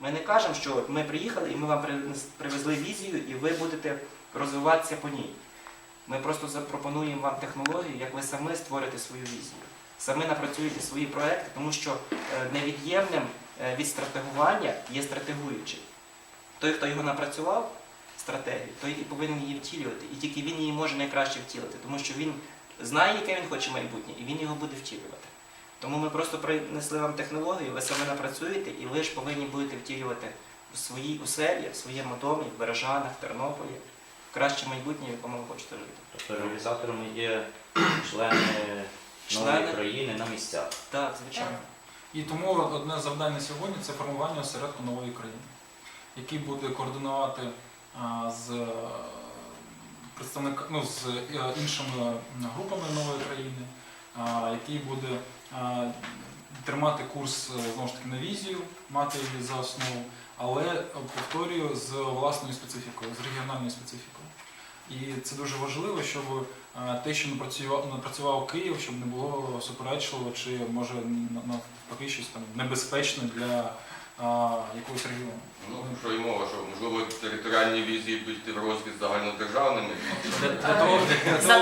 Ми не кажемо, що ми приїхали і ми вам привезли візію, і ви будете розвиватися по ній. Ми просто запропонуємо вам технологію, як ви самі створите свою візію. Самі напрацюєте свої проекти, тому що е, невід'ємним е, від стратегування є стратегуючий. Той, хто його напрацював, стратегію, той і повинен її втілювати. І тільки він її може найкраще втілити, тому що він знає, яке він хоче майбутнє, і він його буде втілювати. Тому ми просто принесли вам технологію, ви самі напрацюєте, і ви ж повинні будете втілювати в своїй оселі, в своєму домі, в Бережанах, в Тернополі, краще майбутнє, в якому ви хочете жити. Тобто реалізаторами є члени Члени. нової країни на місцях. Так, звичайно. І тому одне завдання сьогодні це формування осередку нової країни, який буде координувати а, з е, представник, ну, з е, іншими групами нової країни, а, який буде тримати курс е, знову ж таки на візію, мати її за основу, але е, повторюю з власною специфікою, з регіональною специфікою. І це дуже важливо, щоб е, те, що напрацював, напрацював Київ, щоб не було суперечливо чи може на- навпаки щось там небезпечне для якогось регіону. Ну, що й мова, що можливо територіальні візії будуть йти в розріз з загальнодержавними. За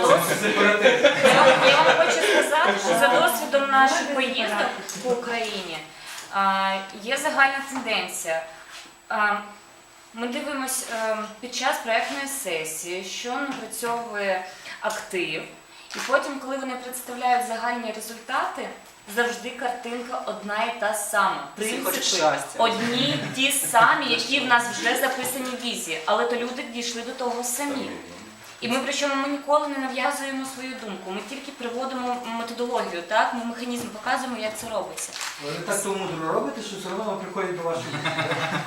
Я вам хочу сказати, що за досвідом наших поїздок по Україні а, є загальна тенденція. А, Ми дивимось е, під час проектної сесії, що напрацьовує актив, і потім, коли вони представляють загальні результати, завжди картинка одна і та сама. Принципи одні ті самі, які в нас вже записані в візії, але то люди дійшли до того самі. І ми причому ми ніколи не нав'язуємо свою думку. Ми тільки приводимо методологію, так ми механізм показуємо, як це робиться. Ви так то мудро робите, що все одно вам приходять до вашої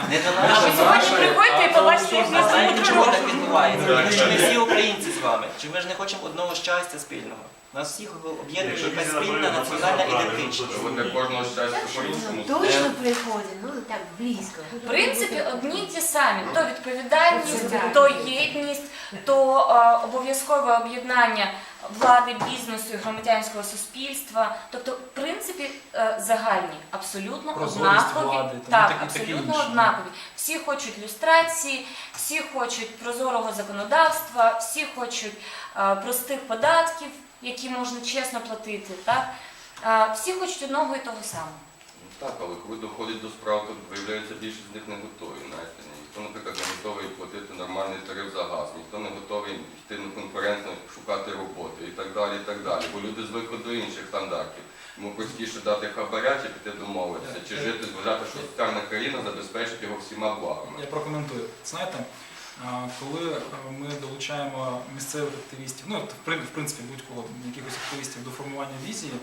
Не до А ви сьогодні приходьте і побачите, як нас чому так відбувається? Чи ми всі українці з вами. Чи ми ж не хочемо одного щастя спільного? Нас всіх об'єднує якась спільна національна ідентичність. Що кожного щастя по-іншому. Точно приходить, ну так близько. В принципі, одні й ті самі: то відповідальність, то єдність, то е, обов'язкове об'єднання влади, бізнесу і громадянського суспільства. Тобто, в принципі, е, загальні, абсолютно Прозорість однакові. влади, так, таке абсолютно інше. однакові. Всі хочуть люстрації, всі хочуть прозорого законодавства, всі хочуть е, простих податків, які можна чесно платити. Так? Всі хочуть одного і того самого. Ну, Так, але коли доходить до справ, то виявляється, більшість з них не готові. Знаєте, ніхто, наприклад, не готовий платити нормальний тариф за газ, ніхто не готовий йти на конкурентно шукати роботи і так далі. і так далі. Бо люди звикли до інших стандартів. Йому простіше дати хабаря чи піти домовитися, чи жити, зважати, що соціальна країна забезпечить його всіма благами. Я прокоментую. Знаєте, коли е, ми долучаємо місцевих активістів, ну в принципі будь-кого якихось активістів до формування візії,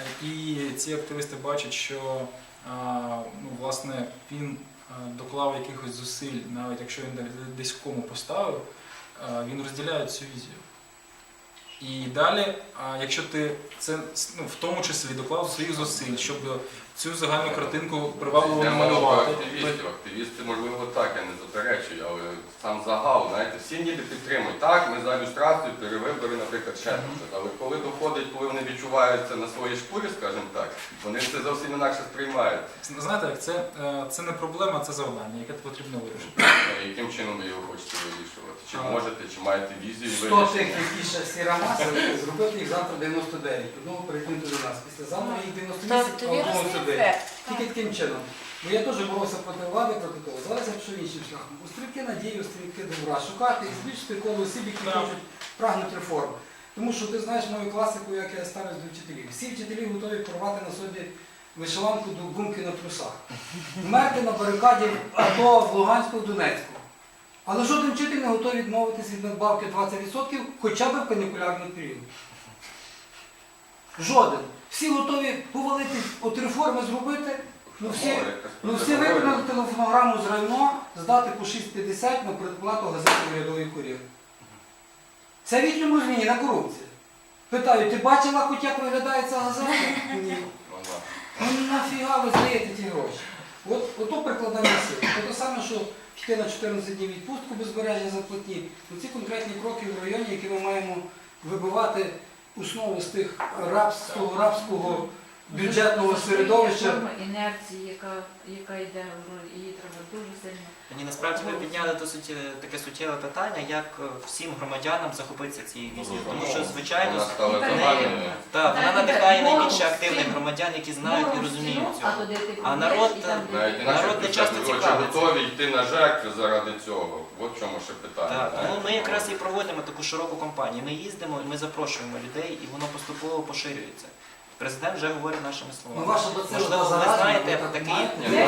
е, і ці активісти бачать, що ну, власне він е, доклав якихось зусиль, навіть якщо він де- десь кому поставив, він розділяє цю візію. І далі, якщо ти це ну, в тому числі доклав своїх зусиль, щоб цю загальну картинку привабливо Я намалювати. активістів. Активісти, можливо, так, я не заперечую, але сам загал, знаєте, всі ніби підтримують. Так, ми за люстрацію, перевибори, наприклад, ще щось. Але коли доходить, коли вони відчуваються на своїй шкурі, скажімо так, вони це зовсім інакше сприймають. Знаєте, як це, е, це не проблема, це завдання, яке потрібно вирішити. Е, Яким чином ви його хочете вирішувати? Чи А. можете, чи маєте візію 100 тих, які ще сіра маса, зробити їх завтра 99. Одного перекинути до нас. Післязавтра їх 98, а Так, людей. Тільки таким чином. Бо я теж боровся проти влади, проти того. Зараз я пішов іншим шляхом. Устрівки надії, устрівки добра. Шукати і збільшити коло осіб, які хочуть прагнуть реформ. Тому що ти знаєш мою класику, як я ставлюсь до вчителів. Всі вчителі готові порвати на собі вишиванку до гумки на трусах. Вмерти на барикаді АТО в Луганську, в Донецьку. Але жоден вчитель не готовий відмовитись від надбавки 20%, хоча б в канікулярний період. Жоден. Всі готові повалити, от реформи зробити. Ну всі, ну, всі виконали телефонограму з районо, здати по 6,50 на предплату газети «Урядовий кур'єр». Це відьому зміні на корупцію. Питаю, ти бачила хоч як виглядає ця газета? Ні. Ну нафіга ви здаєте ті гроші? От ото прикладання сил. Це те саме, що йти на 14 днів відпустку без збереження зарплатні. Оці конкретні кроки в районі, які ми маємо вибивати основи з тих рабського, рабського бюджетного середовища. Інерції, яка, яка йде, в- її треба дуже сильно. Ні, насправді ви підняли досить е, таке суттєве питання, як е, всім громадянам захопитися цією візією. Тому що, звичайно, Вона стала загальною. так, вона Так, надихає найбільше активних громадян, які знають і розуміють цього. А, туди ти А народ, і там, Навіть і Народ не часто підприємці цікавиться. готові йти на жертви заради цього. От в чому ще питання. Так, тому знаєте. ми якраз і проводимо таку широку кампанію. Ми їздимо і ми запрошуємо людей, і воно поступово поширюється. Президент вже говорить нашими Ну, словами. ваша бацила Можливо, ви заразна, знаєте, ви так маєте? Ні, ну,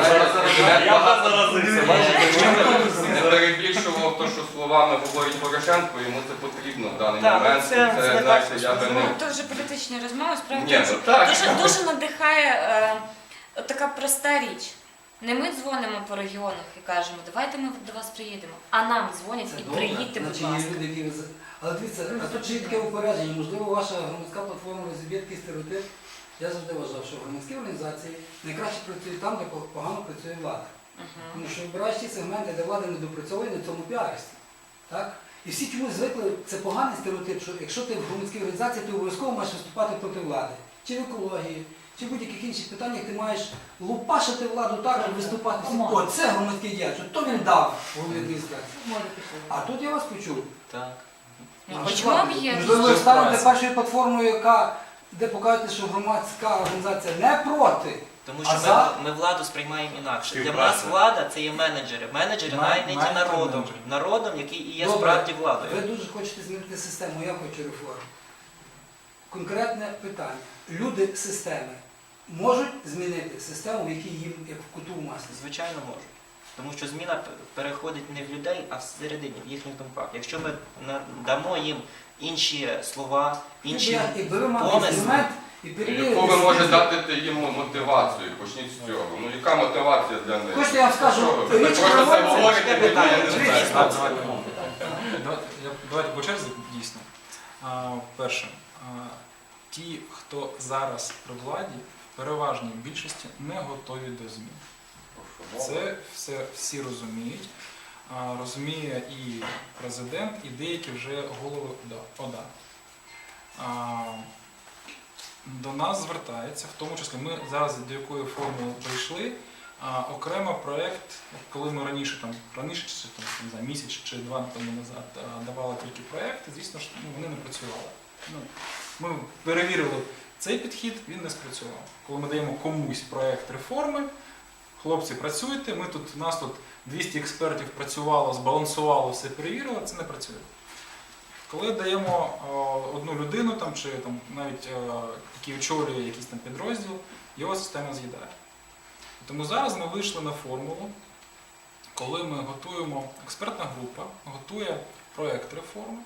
Бачите, не перебільшував те, що словами говорить Порошенко, йому це потрібно в даний Так, ну, момент. це- Це, це не знаєте, я би Ну, то вже політичні розмови, справді. Ні, ну так. Дуже, дуже надихає е, така проста річ. Не ми дзвонимо по регіонах і кажемо, давайте ми до вас приїдемо, а нам дзвонять і добре. приїдьте, будь Значить, є ласка. люди, які ви за- Але дивіться, а тут чітке упередження. Можливо, ваша громадська платформа розіб'є такий стереотип. Я завжди вважав, що громадські організації найкраще працюють там, де погано працює влада. Тому що вибираєш ті сегменти, де влада не допрацьовує, на цьому піаришся. Так? І всі чомусь звикли, це поганий стереотип, що якщо ти в громадській організації, ти обов'язково маєш виступати проти влади. Чи в екології, чи в будь-яких інших питаннях ти маєш лупашити владу так, щоб виступати. всі. О, це громадський діяч, то він дав голові адміністрації. А тут я вас почув. Так. Ну. Можливо, ви Це станете першою платформою, яка де покажете, що громадська організація не проти. Тому А що ми, за- ми владу сприймаємо інакше. Для Співпраця. нас влада це є менеджери. Менеджери Най- найняті народом. менеджери. Народом, який і є Добре. справді владою. Ви дуже хочете змінити систему, я хочу реформу. Конкретне питання. Люди системи можуть змінити систему, в якій їм як в куту в маслі? Звичайно, можуть. Тому що зміна п- переходить не в людей, а всередині, в їхніх думках. Якщо ми на- дамо їм інші слова, інші помисли. Яку ви можете дати їм мотивацію? Почніть з цього. Ну яка мотивація для них? Хочете, я вам скажу, ви? Річ просто це проводиться, говорите, таке питання. я не знаю. Давайте, по черзі дійсно. Перше, ті, хто зараз при владі, в переважній більшості не готові до змін. Це все всі розуміють. Розуміє і президент, і деякі вже голови ОДА. До нас звертається, в тому числі ми зараз до якої формули прийшли. Окремо проєкт, коли ми раніше там раніше там не знаю, місяць чи два тому назад давали тільки проєкти, звісно ж ну, вони не працювали. Ну, ми перевірили цей підхід, він не спрацював. Коли ми даємо комусь проєкт реформи, хлопці, працюйте, ми тут, у нас тут 200 експертів працювало, збалансувало, все перевірило, це не працює. Коли даємо е, одну людину там, чи там, навіть е, який очолює якийсь там підрозділ, його система з'їдає. Тому зараз ми вийшли на формулу, коли ми готуємо, експертна група готує проєкт реформи,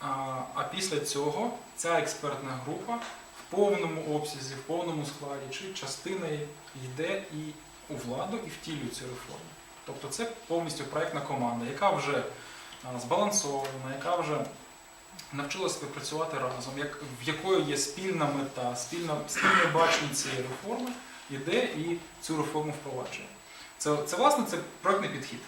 а, після цього ця експертна група в повному обсязі, в повному складі чи частиною йде і у владу і втілює цю реформу. Тобто це повністю проєктна команда, яка вже збалансована, яка вже навчилася співпрацювати разом, як, в якої є спільна мета, спільна, спільне бачення цієї реформи, іде і цю реформу впроваджує. Це, це власне це проєктний підхід.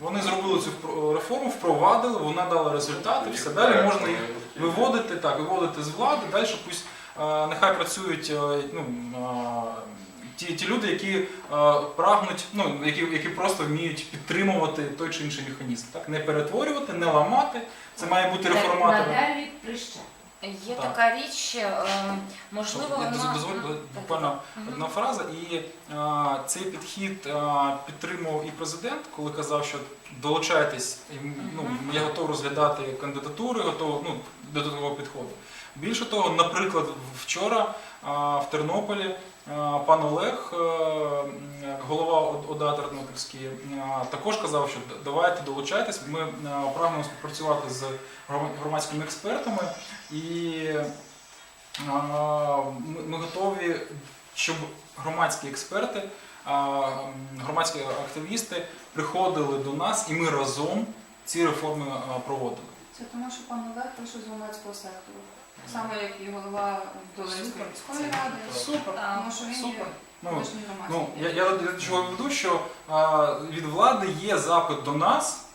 Вони зробили цю реформу, впровадили, вона дала результати, все далі можна їх виводити, так, виводити з влади, далі пусть е, нехай працюють е, ну, е, ті, ті люди, які е, прагнуть, ну, які, які просто вміють підтримувати той чи інший механізм. Так? Не перетворювати, не ламати. Це має бути реформатором. дереві прища. Є Так. така річ, е, можливо, Я вона... дозволь, буквально одна фраза. І а, цей підхід а, підтримував і президент, коли казав, що долучайтесь, і, ну, я готовий розглядати кандидатури, готовий ну, до такого підходу. Більше того, наприклад, вчора а, в Тернополі пан Олег, е, голова ОДА Тернопільський, також казав, що давайте долучайтесь. Ми прагнемо співпрацювати з громадськими експертами і ми готові, щоб громадські експерти, громадські активісти приходили до нас і ми разом ці реформи проводили. Це тому, що пан Олег прийшов з громадського сектору. Саме як і голова Долинської міської ради. Супер. Тому що він є Супер. Ну, колишній ну, громадський. я, я до чого веду, що а, від влади є запит до нас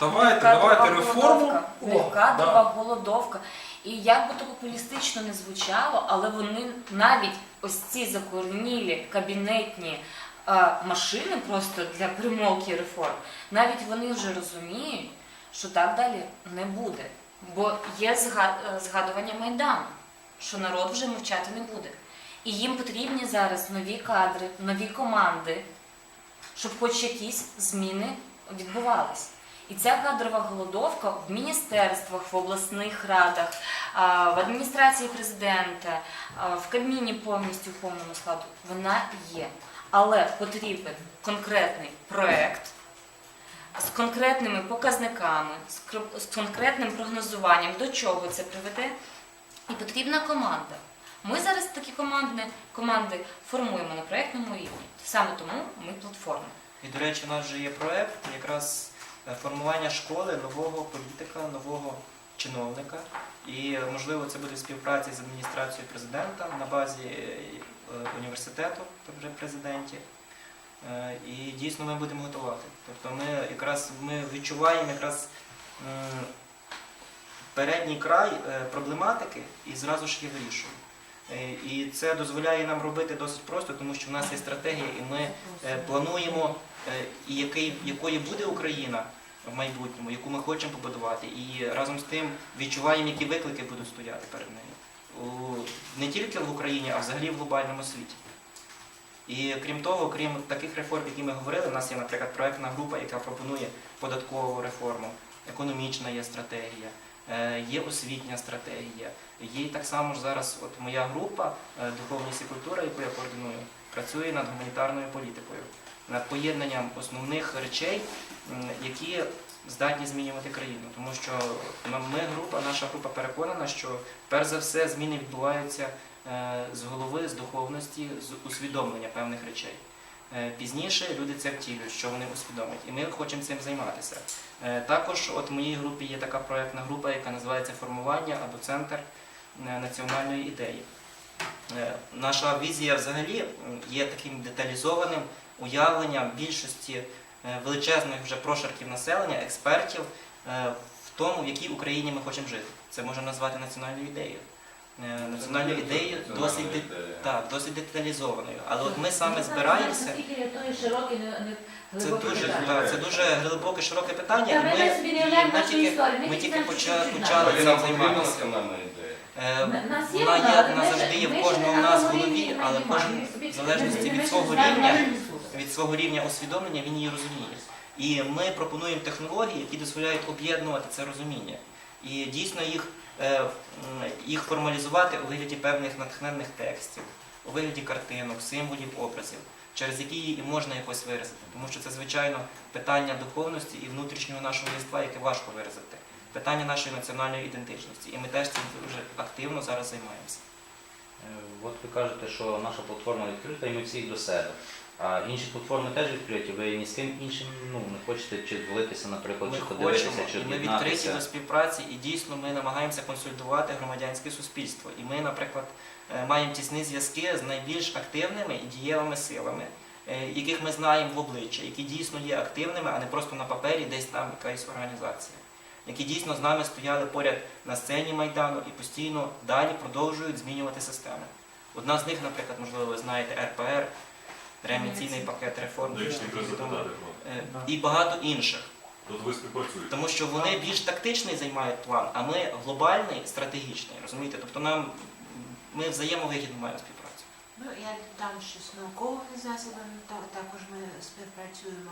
Давайте, кадрова давайте реформу. голодовка. О, кадрова голодовка. І як би то популістично не звучало, але вони навіть ось ці закорнілі кабінетні е, машини просто для примолки реформ, навіть вони вже розуміють, що так далі не буде. Бо є е, згадування Майдану, що народ вже мовчати не буде. І їм потрібні зараз нові кадри, нові команди, щоб хоч якісь зміни відбувались. І ця кадрова голодовка в міністерствах, в обласних радах, в адміністрації президента, в Кабміні повністю в повному складу, вона є. Але потрібен конкретний проект з конкретними показниками, з конкретним прогнозуванням, до чого це приведе. І потрібна команда. Ми зараз такі команди, команди формуємо на проєктному рівні. Саме тому ми платформа. І, до речі, у нас вже є проєкт якраз е, формування школи нового політика, нового чиновника. І е, можливо це буде в співпраці з адміністрацією президента на базі е, університету при президенті. Е, І дійсно ми будемо готувати. Тобто ми якраз ми відчуваємо якраз передній край е, проблематики і зразу ж її вирішуємо. Е, І це дозволяє нам робити досить просто, тому що в нас є стратегія, і ми е, плануємо, е, який, якою буде Україна в майбутньому, яку ми хочемо побудувати, і разом з тим відчуваємо, які виклики будуть стояти перед нею. Не тільки в Україні, а взагалі в глобальному світі. І крім того, крім таких реформ, які ми говорили, у нас є, наприклад, проектна група, яка пропонує податкову реформу, економічна є стратегія, е, є освітня стратегія. Є так само ж зараз от моя група е, духовність і культура, яку я координую, працює над гуманітарною політикою, над поєднанням основних речей, які здатні змінювати країну. Тому що ми група, наша група переконана, що перш за все зміни відбуваються з голови, з духовності, з усвідомлення певних речей. Е, Пізніше люди це втілюють, що вони усвідомлять, і ми хочемо цим займатися. Е, Також от в моїй групі є така проєктна група, яка називається Формування або Центр е, національної ідеї. Е, Наша візія взагалі є таким деталізованим уявленням більшості е, величезних вже прошарків населення, експертів е, в тому, в якій Україні ми хочемо жити. Це можна назвати національною ідеєю. Е, Національною ідеєю досить, де- так, досить деталізованою. Але от ми саме збираємося. Наскільки той широкий, не, не Це глибокий дуже, питання. так, це дуже глибоке, широке питання. Та і ми ми, собі не уявляємо ми нашу тільки, історію. Ми ми тільки почали, почали цим нам потрібна займатися. національна ідея. Е, М- нас є Вона вона, є, але вона ми завжди є ми в ще кожного на нас в голові, рівні але кожен в залежності ми від свого знаємо рівня, ресурс. від свого рівня усвідомлення він її розуміє. І ми пропонуємо технології, які дозволяють об'єднувати це розуміння. І дійсно їх, е, їх формалізувати у вигляді певних натхненних текстів, у вигляді картинок, символів, образів, через які її можна якось виразити. Тому що це, звичайно, питання духовності і внутрішнього нашого єства, яке важко виразити. Питання нашої національної ідентичності. І ми теж цим дуже активно зараз займаємося. Е, От ви кажете, що наша платформа відкрита і ми всі до себе. А інші платформи теж відкриті, ви ні з ким іншим ну, не хочете чи злитися, наприклад, Ми чи подивитися, хочемо, чи і ми відкриті до співпраці, і дійсно ми намагаємося консультувати громадянське суспільство. І ми, наприклад, е, маємо тісні зв'язки з найбільш активними і дієвими силами, е, яких ми знаємо в обличчя, які дійсно є активними, а не просто на папері десь там якась організація, які дійсно з нами стояли поряд на сцені Майдану і постійно далі продовжують змінювати систему. Одна з них, наприклад, можливо, ви знаєте, РПР, рееміційний пакет реформ, депутатів. Е, і багато інших. Тому що вони більш тактичний займають план, а ми глобальний, стратегічний. Розумієте? Тобто нам ми взаємовигідно маємо співпрацю. Ну, я додам, що з науковими засобами та- також ми співпрацюємо.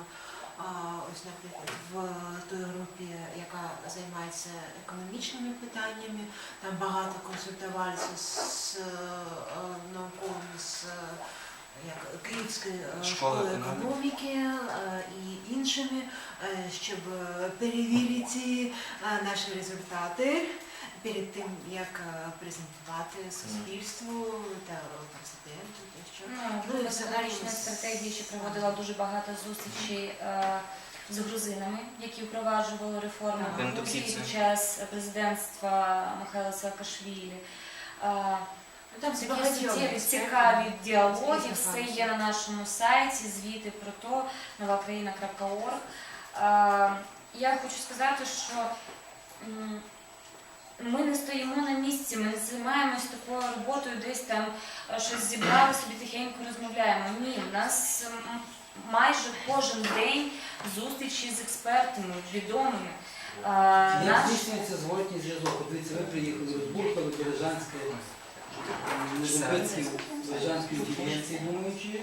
А, ось, наприклад, в той групі, яка займається економічними питаннями, там багато консультувалися з е, науковими з як, Київської е, Школи школи економіки. е, і іншими, е, щоб перевірити наші результати перед тим, як презентувати суспільству та президенту. Що. Ну, Ну, взагалі економічної стратегії ще проводила дуже багато зустрічей з грузинами, які впроваджували реформи в під час президентства Михайла Саакашвілі. Ну, там з Такі суттєві, цікаві діалоги, все є на нашому сайті, звіти про то, новакраїна.орг. Е, я хочу сказати, що ми не стоїмо на місці, ми не займаємось такою роботою, десь там е, щось зібрали собі тихенько розмовляємо. Ні, у нас майже кожен день зустрічі з експертами, відомими. Як здійснюється зворотній зв'язок? Дивіться, ви приїхали, розбурхали Бережанське Незабецькій Бережанської інтелігенції думаючи.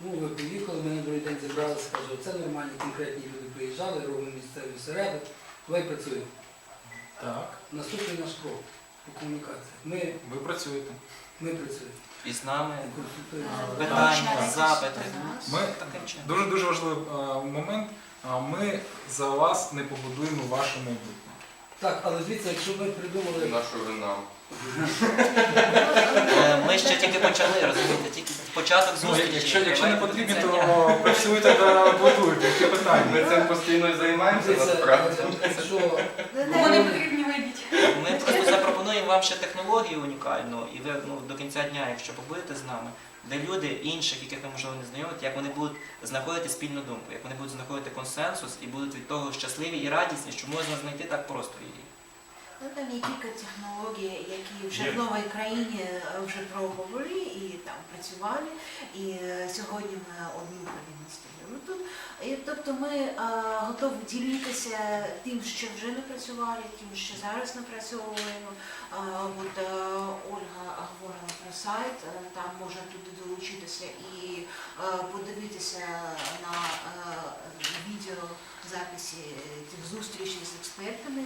Ну, ви приїхали, ми на другий день зібралися, каже, це нормальні конкретні люди приїжджали, робимо місцевий середок, давай працюємо. Так, Наступний наш крок по комунікаціях. Ми, ви працюєте. ми працюємо, І з нами питання, запити. Ми Таким чином. дуже дуже важливий е, момент. А Ми за вас не побудуємо ваше майбутнє. Так, але дивіться, якщо ми придумали Нашу вина. Е, Ми ще тільки почали, розумієте, тільки початок Ну, зустрічі. якщо, якщо не потрібно, то працюйте та будуйте. Які питання? Ми цим постійно і займаємося насправді. Кому не потрібні вийдіть. Ми просто запропонуємо вам ще технологію унікальну, і ви ну, до кінця дня, якщо побудете з нами, де люди інших, яких ви можливо не знайомите, як вони будуть знаходити спільну думку, як вони будуть знаходити консенсус і будуть від того щасливі і радісні, що можна знайти так просто її. Ну, там є кілька технологій, які вже в новій країні е, вже пробували і там працювали. І е, сьогодні ми одну продемонструємо тут. І, тобто ми е, готові ділитися тим, що вже напрацювали, тим, що зараз напрацьовуємо. От е, Ольга говорила про сайт, там можна туди долучитися і е, подивитися на е, відео записі тих зустрічей з експертами,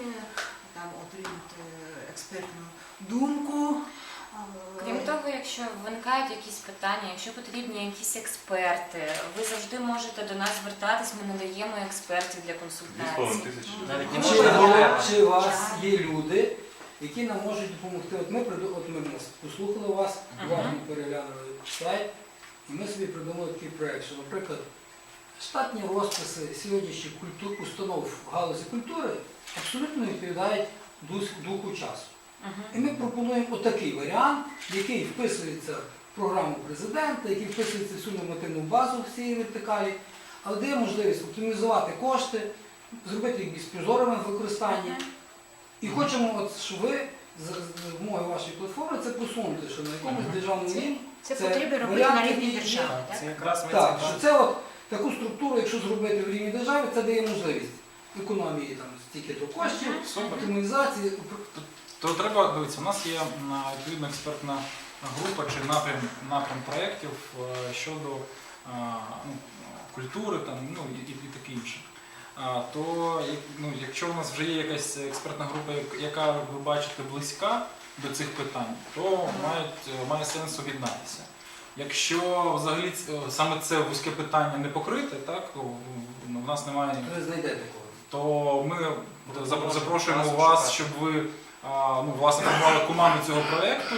там отримати експертну думку. Крім того, якщо виникають якісь питання, якщо потрібні якісь експерти, ви завжди можете до нас звертатись, ми надаємо експертів для не Чи, у вас є люди, які нам можуть допомогти? От ми от ми послухали вас, уважно переглянули сайт, і ми собі придумали такий проект, що, наприклад, штатні розписи сьогоднішніх культур, установ в галузі культури абсолютно відповідають духу часу. І ми пропонуємо отакий варіант, який вписується в програму президента, який вписується в всю нормативну базу всієї вертикалі, але дає можливість оптимізувати кошти, зробити їх більш прозорими в використанні. І хочемо, от, щоб ви з допомогою вашої платформи це посунути, що на якомусь державному рівні. Це Це потрібно робити на рівні держави. так? Це якраз ми Так, це що це от таку структуру, якщо зробити в рівні держави, це дає можливість економії там стільки то коштів, Супер. оптимізації. То треба дивитися, у нас є м, відповідна експертна група чи напрям, напрям проєктів е, щодо а, ну, культури там, ну, і, і, і таке інше. А, то як- ну, якщо у нас вже є якась експертна група, як- яка ви бачите близька до цих питань, то мають, е, має сенс об'єднатися. Якщо взагалі ц- саме це вузьке питання не покрите, так, то в- в нас немає Ви знайдете такого. То ми запрошуємо вас, щоб ви ну, власне формували команду цього проєкту.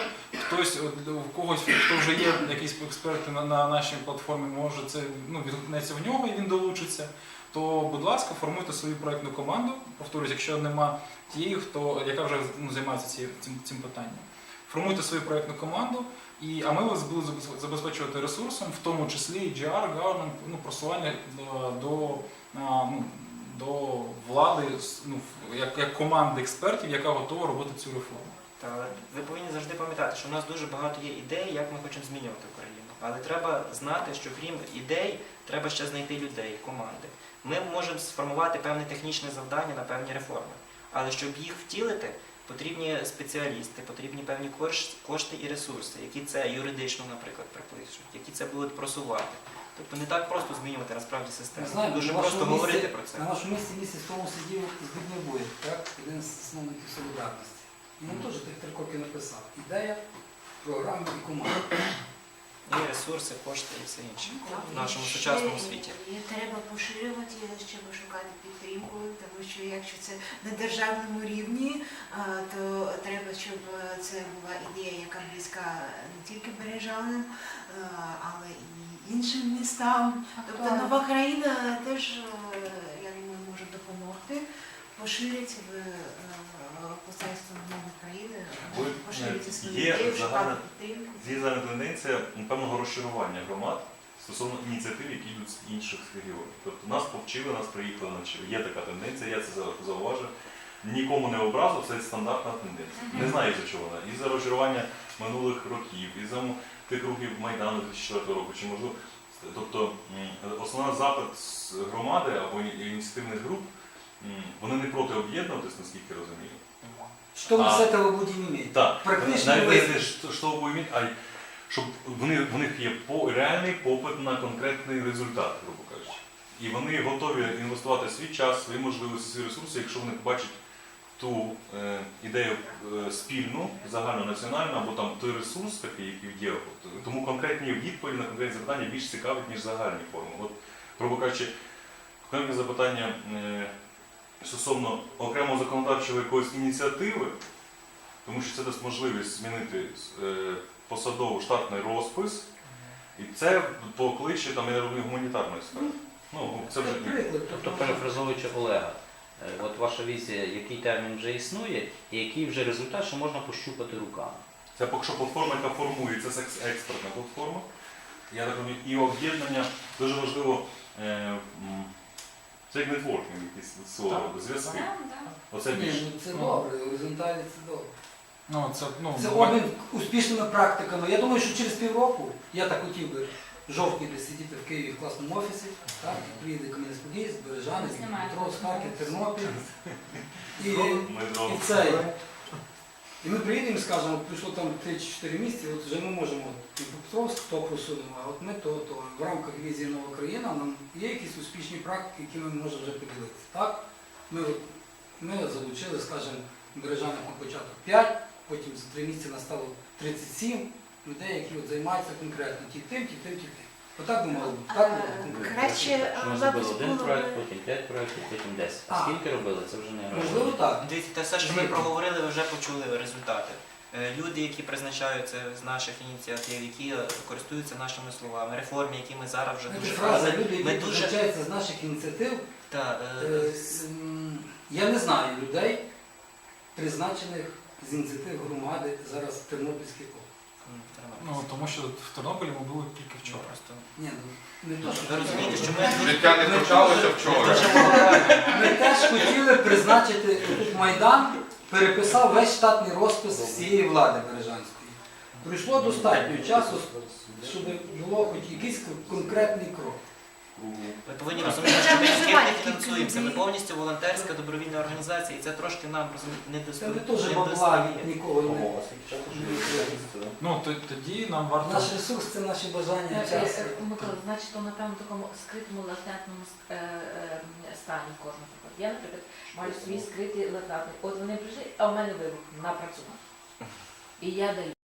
Хтось у когось, хто вже є якісь експерти на, на нашій платформі, може це ну, відгукнеться в нього і він долучиться. То, будь ласка, формуйте свою проєктну команду. Повторюсь, якщо нема тієї, хто яка вже ну, займається ці- цим, цим питанням. Формуйте свою проєктну команду, і, а ми вас будемо забезпечувати ресурсом, в тому числі і GR, government, ну, просування до, до, ну, до влади, ну, як, як команди експертів, яка готова робити цю реформу. Та ви повинні завжди пам'ятати, що в нас дуже багато є ідей, як ми хочемо змінювати Україну. Але треба знати, що крім ідей, треба ще знайти людей, команди. Ми можемо сформувати певне технічне завдання на певні реформи. Але щоб їх втілити, потрібні спеціалісти, потрібні певні кошти і ресурси, які це юридично, наприклад, припишуть, які це будуть просувати. Тобто не так просто змінювати насправді систему. Ми знаємо, Дуже на вашому просто говорити місці- про це. На нашому місці місяць тому сидів Збігнєв Боєв, так? один з засновників солідарності. І він теж тих три кроки написав. Ідея, програма і команда. І ресурси, кошти і все інше в нашому ще сучасному світі. І треба поширювати, щоб шукати підтримку, тому що якщо це на державному рівні, а, то треба, щоб це була ідея, яка близька не тільки бережанам, але і іншим містам. Тобто нова країна теж, е, я думаю, може допомогти поширити в е, посольство нової країни, Ви, поширити е, свою є ідею, загальна- шукати підтримку. Є зараз тенденція певного розчарування громад стосовно ініціатив, які йдуть з інших регіонів. Тобто нас повчили, нас приїхали навчили. Є така тенденція, я це за- зауважив. Нікому не образу, це стандартна тенденція. Не знаю за чого вона. І за розчарування минулих років, і за тих років Майдану 2004 року, чи можливо. Тобто м, основна запит громади або ініціативних груп, вони не проти об'єднуватись, наскільки розумію. Что мы А. с этого будем иметь? Так, Практично навіть ви- що, що ви вмієте, а й щоб вони, в них є по, реальний попит на конкретний результат, грубо кажучи. І вони готові інвестувати свій час, свої можливості, свої ресурси, якщо вони бачать ту е, ідею е, спільну, загальнонаціональну, або там той ресурс такий, який є. От, Тому конкретні відповіді на конкретні запитання більш цікавить, ніж загальні форми. От, грубо кажучи, конкретне запитання е, стосовно окремого законодавчого якоїсь ініціативи, тому що це дасть можливість змінити е, посадовий штатний розпис, і це покличе там, я не роблю гуманітарної сфери. Ну, це вже Тобто, перефразовуючи Олега, от ваша візія, який термін вже існує, і який вже результат, що можна пощупати руками. Це поки що платформа, яка формується, це екс- експертна платформа. Я так розумію, і об'єднання дуже важливо. Е, це як нетворкінг, якісь слово, зв'язки. Оце Ні, більше. ну це добре, горизонталі це добре. Ну, це, ну, Це обмін успішними практиками. Я думаю, що через півроку я так хотів би жовтні десь сидіти в Києві в класному офісі, так, приїде Кам'янець-Подільськ, Бережанець, Знімає. Харків, Тернопіль. І, і зробимо. це. І ми приїдемо і скажемо, пройшло там 3-4 місяці, от вже ми можемо от, Дніпропетровськ, то просунемо, а от ми то, то. В рамках візії Нова країна нам є якісь успішні практики, які ми можемо вже поділитися. Так? Ми, от, ми залучили, скажімо, Бережанок на початок 5, потім за 3 місяці настало 37 людей, які от займаються конкретно ті тим, ті тим, ті тим. Отак би мало бути. Так, було конкретно. Краще запис зробили один було проект, би- потім п'ять проєктів, потім десять. А А. скільки робили, це вже не Можливо, так. Дивіться, те все, що ми Звідки? проговорили, ви вже почули результати. Е, Люди, які призначаються з наших ініціатив, які е, користуються нашими словами, реформи, які ми зараз вже Знаєте, дуже фраза люди, ми які дуже визначаються з наших ініціатив, та, е, Е, м, Я не знаю людей, призначених з ініціатив громади зараз в Тернопільській області. Ну, тому що в Тернополі ми були тільки вчора. просто Ні, ну не то, що ви розумієте, що ми Життя не почалося вчора. ми теж хотіли призначити тут Майдан, переписав весь штатний розпис всієї влади Бережанської. Пройшло достатньо часу, щоб було хоч якийсь конкретний крок. Ви повинні розуміти, що ми не фінансуємося. Ми повністю волонтерська добровільна організація, і це трошки нам розумієте, не Це достає. ми теж бабла від нікого не. Ну, то- тоді нам варто. Наш ресурс це наші бажання Е, і е, е, Микола, значить, то напевно в такому скритому латентному е, е, стані кожного. Наприклад. Я, наприклад, маю свої скриті латентні. От вони прийшли, а в мене вибух напрацював. І я даю.